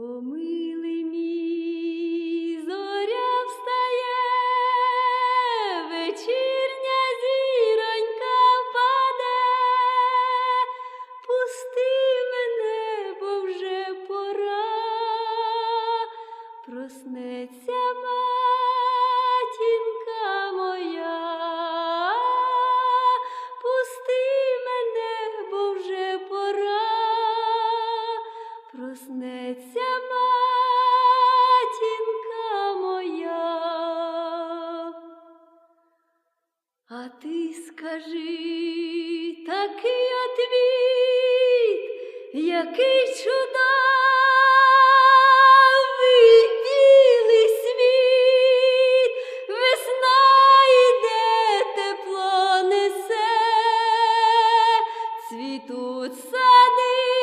О, милий мій, зоря встає, вечірня зіронька впаде, пусти мене, бо вже пора, проснеться матінка моя, пусти мене, бо пора, проснеться А ти скажи такий отвіт, який чудовий світ, весна йде, тепло несе, цвітуть сади.